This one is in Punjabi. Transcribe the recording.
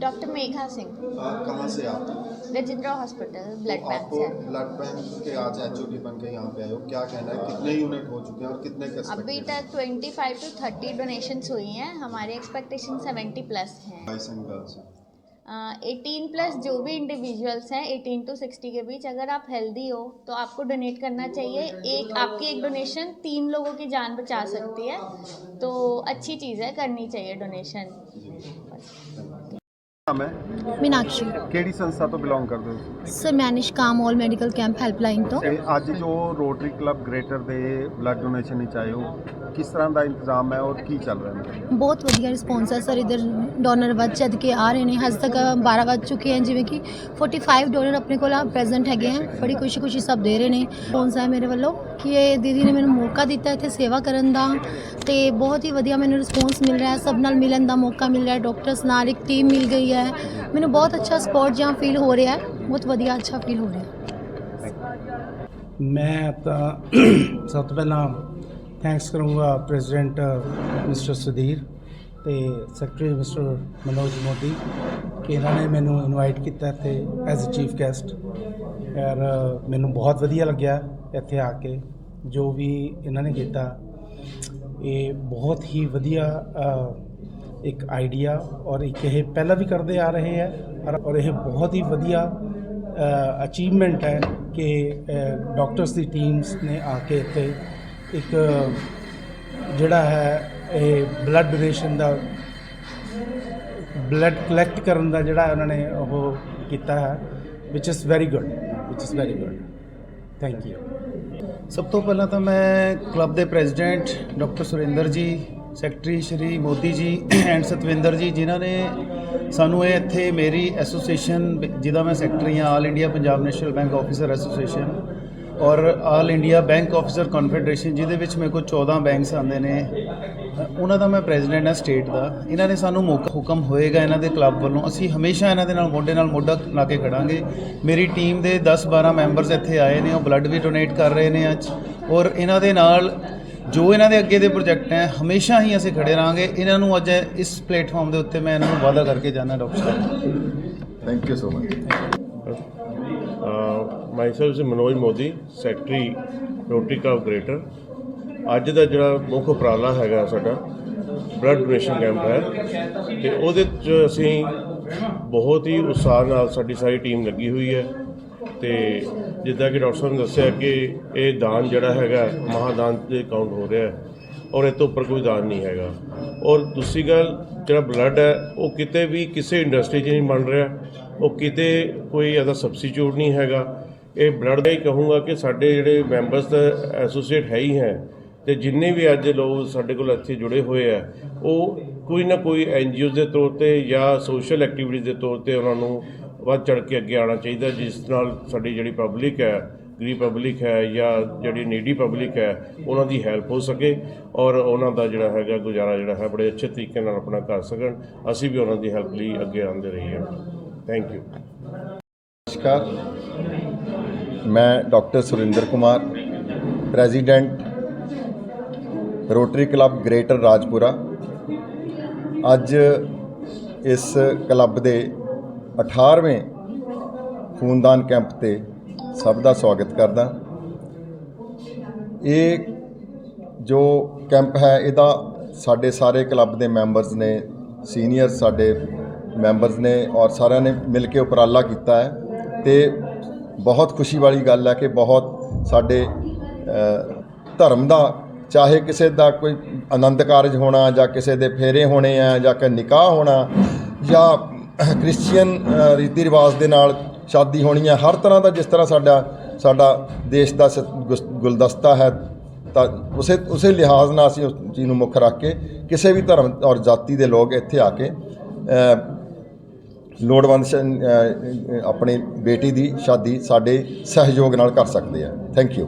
डॉक्टर मेघा सिंह। आप कहाँ से आप? रजिंद्रा हॉस्पिटल ब्लड तो बैंक आपको से। ब्लड बैंक के आज एच बन के यहाँ पे आए हो। क्या कहना है? कितने यूनिट हो चुके हैं और कितने अभी तक 25 टू 30 डोनेशंस हुई हैं। हमारे एक्सपेक्टेशन 70 प्लस हैं। एटीन प्लस जो भी इंडिविजुअल्स हैं 18 टू 60 के बीच अगर आप हेल्दी हो तो आपको डोनेट करना चाहिए। एक आपकी एक डोनेशन तीन लोगों की जान बचा सकती है। तो अच्छी चीज़ है करनी चाहिए डोनेशन Thank you. ਨਾਮ ਹੈ? ਮੀਨਾਕਸ਼ੀ। ਕਿਹੜੀ ਸੰਸਥਾ ਤੋਂ ਬਿਲੋਂਗ ਕਰਦੇ ਹੋ ਸਰ ਮੈਂ Nishkam all medical camp helpline ਤੋਂ। ਤੇ ਅੱਜ ਜੋ ਰੋਟਰੀ ਕਲੱਬ ਗ੍ਰੇਟਰ ਦੇ ਬਲੱਡ ਡੋਨੇਸ਼ਨ ਵਿੱਚ ਆਏ ਹੋ ਕਿਸ ਤਰ੍ਹਾਂ ਦਾ ਇੰਤਜ਼ਾਮ ਹੈ ਔਰ ਕੀ ਚੱਲ ਰਿਹਾ ਹੈ? ਬਹੁਤ ਵਧੀਆ ਰਿਸਪੌਂਸ ਹੈ ਸਰ ਇਧਰ ਡੋਨਰ ਵੱਧ ਚੱਦ ਕੇ ਆ ਰਹੇ ਨੇ। ਹਜੇ ਤੱਕ 12 ਵੱਜ ਚੁੱਕੇ ਹਨ ਜਿਵੇਂ ਕਿ 45 ਡੋਨਰ ਆਪਣੇ ਕੋਲ ਪ੍ਰੈਜ਼ੈਂਟ ਹੈਗੇ ਹਨ ਬੜੀ ਖੁਸ਼ੀ ਖੁਸ਼ੀ ਸਭ ਦੇ ਰਹੇ ਨੇ। ਰਿਸਪੌਂਸ ਹੈ ਮੇਰੇ ਵੱਲੋਂ ਕਿ ਇਹ ਦੀਦੀ ਨੇ ਮੈਨੂੰ ਮੌਕਾ ਦਿੱਤਾ ਇੱਥੇ ਸੇਵਾ ਕਰਨ ਦਾ ਤੇ ਬਹੁਤ ਹੀ ਵਧੀਆ ਮੈਨੂੰ ਰਿਸਪੌਂਸ ਮਿਲ ਰਿਹਾ ਹੈ। ਸਭ ਨਾਲ ਮਿਲਣ ਦਾ ਮੌਕਾ ਮਿਲ ਰਿਹਾ ਹੈ। ਡਾਕਟਰਸ ਨਾਲ ਇੱਕ ਟੀਮ ਮਿਲ ਗਈ ਹੈ। ਮੈਨੂੰ ਬਹੁਤ ਅੱਛਾ ਸਪੋਰਟ ਜਾਂ ਫੀਲ ਹੋ ਰਿਹਾ ਹੈ। ਬਹੁਤ ਵਧੀਆ ਅੱਛਾ ਫੀਲ ਹੋ ਰਿਹਾ ਮੈਂ ਤਾਂ ਸਭ ਤੋਂ ਪਹਿਲਾਂ ਥੈਂਕਸ ਕਰੂੰਗਾ ਪ੍ਰੈਜ਼ੀਡੈਂਟ ਮਿਸਟਰ ਸੁਧੀਰ ਤੇ ਸੈਕਟਰੀ ਮਿਸਟਰ ਮਨੋਜ ਮੋਦੀ ਕਿ ਇਹਨਾਂ ਨੇ ਮੈਨੂੰ ਇਨਵਾਈਟ ਕੀਤਾ ਇੱਥੇ ਐਜ਼ ਅ ਚੀਫ ਗੈਸਟ ਯਾਰ ਮੈਨੂੰ ਬਹੁਤ ਵਧੀਆ ਲੱਗਿਆ ਇੱਥੇ ਆ ਕੇ, ਜੋ ਵੀ ਇਹਨਾਂ ਨੇ ਕੀਤਾ। ਇਹ ਬਹੁਤ ਹੀ ਵਧੀਆ ਇੱਕ ਆਈਡੀਆ ਔਰ ਇੱਕ ਇਹ ਪਹਿਲਾਂ ਵੀ ਕਰਦੇ ਆ ਰਹੇ ਹੈ ਔਰ- ਔਰ ਇਹ ਬਹੁਤ ਹੀ ਵਧੀਆ ਅਚੀਵਮੈਂਟ ਹੈ ਕਿ ਡਾਕਟਰਸ ਦੀ ਟੀਮਸ ਨੇ ਆ ਕੇ ਇੱਥੇ ਇੱਕ ਜਿਹੜਾ ਹੈ ਇਹ ਬਲੱਡ ਡੋਨੇਸ਼ਨ ਦਾ ਬਲੱਡ ਕਲੈਕਟ ਕਰਨ ਦਾ ਜਿਹੜਾ ਉਹਨਾਂ ਨੇ ਉਹ ਕੀਤਾ ਹੈ which is very good which is very good thank you ਸਭ ਤੋਂ ਪਹਿਲਾਂ ਤਾਂ ਮੈਂ ਕਲੱਬ ਦੇ ਪ੍ਰੈਜ਼ੀਡੈਂਟ ਡਾਕਟਰ ਸੁਰਿੰਦਰ ਜੀ ਸੈਕਟਰੀ ਸ਼੍ਰੀ ਮੋਦੀ ਜੀ ਐਂਡ ਸਤਵਿੰਦਰ ਜੀ, ਜਿਨ੍ਹਾਂ ਨੇ ਸਾਨੂੰ ਇਹ ਇੱਥੇ ਮੇਰੀ ਐਸੋਸੀਏਸ਼ਨ ਜਿਹਦਾ ਮੈਂ ਸੈਕਟਰੀ ਹਾਂ, all India Punjab national bank officer association ਔਰ all India bank officer confederation, ਜਿਹਦੇ ਵਿੱਚ ਮੇਰੇ ਕੋਲ 14 ਬੈਂਕਸ ਆਉਂਦੇ ਨੇ। ਉਹਨਾਂ ਦਾ ਮੈਂ ਪ੍ਰੈਜ਼ੀਡੈਂਟ ਹਾਂ ਸਟੇਟ ਦਾ। ਇਹਨਾਂ ਨੇ ਸਾਨੂੰ ਮੌਕਾ, ਹੁਕਮ ਹੋਏਗਾ ਇਹਨਾਂ ਦੇ ਕਲੱਬ ਵੱਲੋਂ। ਅਸੀਂ ਹਮੇਸ਼ਾ ਇਹਨਾਂ ਦੇ ਨਾਲ ਮੋਢੇ ਨਾਲ ਮੋਢਾ ਲਾ ਕੇ ਖੜਾਂਗੇ। ਮੇਰੀ ਟੀਮ ਦੇ 10-12 ਮੈਂਬਰਸ ਇੱਥੇ ਆਏ ਨੇ, ਉਹ ਬਲੱਡ ਵੀ ਡੋਨੇਟ ਕਰ ਰਹੇ ਨੇ ਅੱਜ। ਔਰ ਇਹਨਾਂ ਦੇ ਨਾਲ ਜੋ ਇਹਨਾਂ ਦੇ ਅੱਗੇ ਦੇ ਪ੍ਰੋਜੈਕਟ ਹੈ ਹਮੇਸ਼ਾ ਹੀ ਅਸੀਂ ਖੜੇ ਰਹਾਂਗੇ। ਇਹਨਾਂ ਨੂੰ ਅੱਜ ਇਸ ਪਲੇਟਫਾਰਮ ਦੇ ਉੱਤੇ ਮੈਂ ਇਹਨਾਂ ਨੂੰ ਵਾਅਦਾ ਕਰਕੇ ਜਾਣਾ doctor sahib. Thank you so much myself is Manoj Modi secretary rotary club greater ਅੱਜ ਦਾ ਜਿਹੜਾ ਮੁੱਖ ਉਪਰਾਲਾ ਹੈਗਾ ਸਾਡਾ ਬਲੱਡ ਡੋਨੇਸ਼ਨ ਕੈਂਪ ਹੈ। ਤੇ ਉਹਦੇ 'ਚ ਅਸੀਂ ਬਹੁਤ ਹੀ ਉਤਸ਼ਾਹ ਨਾਲ ਸਾਡੀ ਸਾਰੀ ਟੀਮ ਲੱਗੀ ਹੋਈ ਹੈ। ਤੇ ਜਿੱਦਾਂ ਕਿ ਡਾਕਟਰ ਸਾਹਿਬ ਨੇ ਦੱਸਿਆ ਕਿ ਇਹ ਦਾਨ ਜਿਹੜਾ ਹੈਗਾ, ਮਹਾਦਾਨ ਦੇ ਕਾਊਂਟ ਹੋ ਰਿਹਾ ਹੈ ਔਰ ਇਹ ਤੋਂ ਉੱਪਰ ਕੋਈ ਦਾਨ ਨਹੀਂ ਹੈਗਾ। ਔਰ ਦੂਸਰੀ ਗੱਲ, ਜਿਹੜਾ ਬਲੱਡ ਹੈ, ਉਹ ਕਿਤੇ ਵੀ ਕਿਸੇ ਇੰਡਸਟਰੀ 'ਚ ਨਹੀਂ ਬਣ ਰਿਹਾ, ਉਹ ਕਿਤੇ ਕੋਈ ਇਹਦਾ ਸਬਸਟੀਟਿਊਟ ਨਹੀਂ ਹੈਗਾ। ਇਹ ਬਲੱਡ ਦਾ ਹੀ ਕਹੂੰਗਾ ਕਿ ਸਾਡੇ ਜਿਹੜੇ ਮੈਂਬਰਸ ਦਾ ਐਸੋਸੀਏਟ ਹੈ ਹੀ ਹੈ ਤੇ ਜਿੰਨੇ ਵੀ ਅੱਜ ਲੋਕ ਸਾਡੇ ਕੋਲ ਇੱਥੇ ਜੁੜੇ ਹੋਏ ਆ, ਉਹ ਕੋਈ ਨਾ ਕੋਈ ਐਨਜੀਓ ਦੇ ਤੌਰ ਤੇ ਜਾਂ ਸੋਸ਼ਲ ਐਕਟੀਵਿਟੀਜ਼ ਦੇ ਤੌਰ ਤੇ ਉਹਨਾਂ ਨੂੰ ਵੱਧ ਚੜ ਕੇ ਅੱਗੇ ਆਉਣਾ ਚਾਹੀਦਾ, ਜਿਸ ਨਾਲ ਸਾਡੀ ਜਿਹੜੀ ਪਬਲਿਕ ਹੈ, ਗਰੀਬ ਪਬਲਿਕ ਹੈ ਜਾਂ ਜਿਹੜੀ ਨੀਡੀ ਪਬਲਿਕ ਹੈ, ਉਹਨਾਂ ਦੀ ਹੈਲਪ ਹੋ ਸਕੇ ਔਰ ਉਹਨਾਂ ਦਾ ਜਿਹੜਾ ਹੈਗਾ ਗੁਜ਼ਾਰਾ ਜਿਹੜਾ ਹੈ ਬੜੇ ਅੱਛੇ ਤਰੀਕੇ ਨਾਲ ਆਪਣਾ ਕਰ ਸਕਣ। ਅਸੀਂ ਵੀ ਉਹਨਾਂ ਦੀ ਹੈਲਪ ਲਈ ਅੱਗੇ ਆਉਂਦੇ ਰਹੀਏ। ਥੈਂਕ ਯੂ ਨਮਸਕਾਰ। ਮੈਂ doctor Surinder Kumar, president rotary club greater Rajpura. ਅੱਜ ਇਸ ਕਲੱਬ ਦੇ 18ਵੇਂ ਖੂਨਦਾਨ ਕੈਂਪ ਤੇ ਸਭ ਦਾ ਸਵਾਗਤ ਕਰਦਾ। ਇਹ ਜੋ ਕੈਂਪ ਹੈ, ਇਹਦਾ ਸਾਡੇ ਸਾਰੇ ਕਲੱਬ ਦੇ ਮੈਂਬਰਸ ਨੇ ਸੀਨੀਅਰ ਸਾਡੇ ਮੈਂਬਰਸ ਨੇ ਔਰ ਸਾਰਿਆਂ ਨੇ ਮਿਲ ਕੇ ਉਪਰਾਲਾ ਕੀਤਾ ਹੈ ਤੇ ਬਹੁਤ ਖੁਸ਼ੀ ਵਾਲੀ ਗੱਲ ਹੈ ਕਿ ਬਹੁਤ ਸਾਡੇ ਧਰਮ ਦਾ, ਚਾਹੇ ਕਿਸੇ ਦਾ ਕੋਈ ਆਨੰਦ ਕਾਰਜ ਹੋਣਾ ਜਾਂ ਕਿਸੇ ਦੇ ਫੇਰੇ ਹੋਣੇ ਆ ਜਾਂ ਕਿ ਨਿਕਾਹ ਹੋਣਾ ਜਾਂ ਕ੍ਰਿਸਚੀਅਨ ਰੀਤੀ ਰਿਵਾਜ ਦੇ ਨਾਲ ਸ਼ਾਦੀ ਹੋਣੀ ਹੈ। ਹਰ ਤਰ੍ਹਾਂ ਦਾ ਜਿਸ ਤਰ੍ਹਾਂ ਸਾਡਾ ਸਾਡਾ ਦੇਸ਼ ਦਾ ਸ- ਗੁਸ- ਗੁਲਦਸਤਾ ਹੈ, ਤਾਂ ਉਸੇ ਉਸੇ ਲਿਹਾਜ਼ ਨਾਲ ਅਸੀਂ ਉਸ ਚੀਜ਼ ਨੂੰ ਮੁੱਖ ਰੱਖ ਕੇ ਕਿਸੇ ਵੀ ਧਰਮ ਔਰ ਜਾਤੀ ਦੇ ਲੋਕ ਇੱਥੇ ਆ ਕੇ ਲੋੜਵੰਦ ਆਪਣੀ ਬੇਟੀ ਦੀ ਸ਼ਾਦੀ ਸਾਡੇ ਸਹਿਯੋਗ ਨਾਲ ਕਰ ਸਕਦੇ ਆ। Thank you